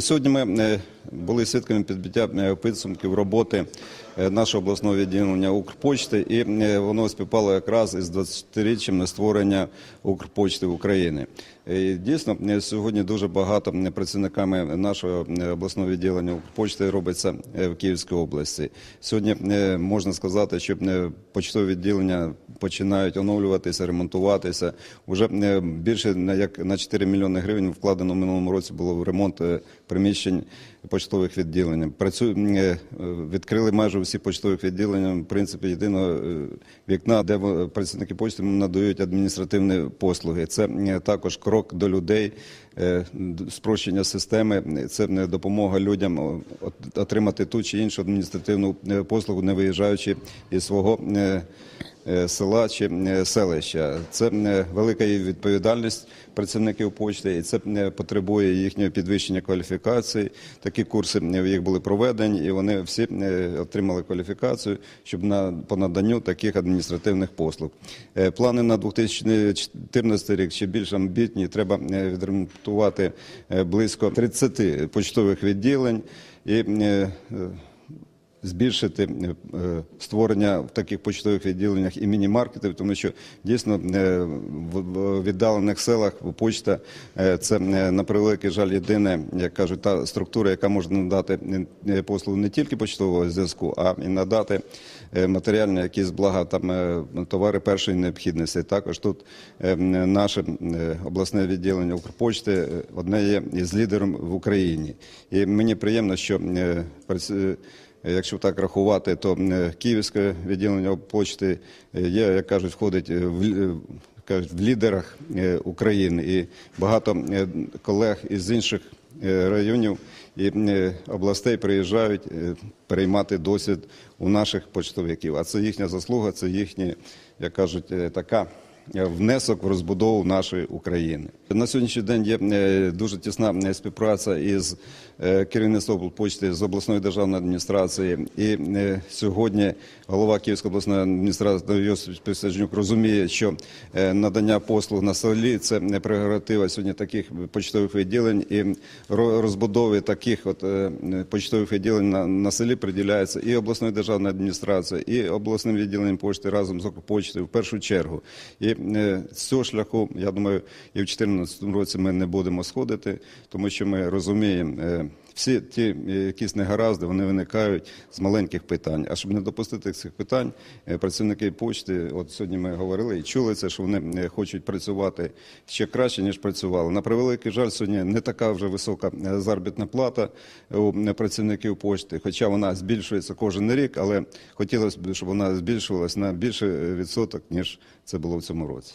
Сьогодні ми е, були свідками підбиття е, підсумків роботи е, нашого обласного відділення Укрпочти, і е, воно співпало якраз із 20-річчям створення Укрпочти України. І Дійсно, сьогодні дуже багато працівниками нашого обласного відділення Укрпочти робиться в Київській області. Сьогодні можна сказати, що почтові відділення починають оновлюватися, ремонтуватися. Уже більше як на 4 мільйони гривень вкладено в минулому році було в ремонт приміщень почтових відділень. Працю... е, Відкрили майже всі почтових відділення, в принципі, єдиного е, вікна, де працівники почти надають адміністративні послуги. Це е, також крок до людей, спрощення системи, це е, допомога людям отримати ту чи іншу адміністративну послугу, не виїжджаючи із свого села чи е, селища. Це е, велика відповідальність працівників почти, і це е, потребує їхнього підвищення кваліфікації. Такі курси е, в їх були проведені, і вони всі е, отримали кваліфікацію, щоб на по наданню таких адміністративних послуг. Е, Плани на 2014 рік ще більш амбітні. Треба е, відремонтувати е, близько 30 почтових відділень і е, е, збільшити е, е, створення в таких почтових відділеннях і міні-маркетів, тому що дійсно е, в віддалених селах почта це на превеликий жаль єдине, як кажуть, та структура, яка може надати послугу не тільки почтового зв'язку, а і надати матеріальні якісь блага, там товари першої необхідності. Також тут наше обласне відділення Укрпочти одне є із лідером в Україні. І мені приємно, що Якщо так рахувати, то е, київське відділення почти е, є, як кажуть, входить е, в кажуть, в лідерах України. І багато колег із інших районів і областей приїжджають переймати досвід у наших почтовиків. А це їхня заслуга, це їхні, як кажуть, така. Е, Внесок в розбудову нашої України на сьогоднішній день є е, дуже тісна е, співпраця із керівництвом почти з обласної державної адміністрації. І сьогодні голова Київської обласної адміністрації Йосип Писажнюк розуміє, що надання послуг на селі це не прерогатива сьогодні таких почтових відділень і ро- розбудови таких от почтових відділень на, на селі приділяється і обласною державною адміністрацією, і обласним відділенням почти разом з Укрпочтою в першу чергу. І е, з цього шляху, я думаю, і в 2014 році ми не будемо сходити, тому що ми розуміємо. Всі ті е, якісь негаразди вони виникають з маленьких питань. А щоб не допустити цих питань, е, працівники почти, от сьогодні ми говорили і чули це, що вони е, хочуть працювати ще краще ніж працювали. На превеликий жаль, сьогодні не така вже висока заробітна плата у працівників почти, хоча вона збільшується кожен рік, але хотілося б, щоб вона збільшувалась на більше відсоток ніж це було в цьому році.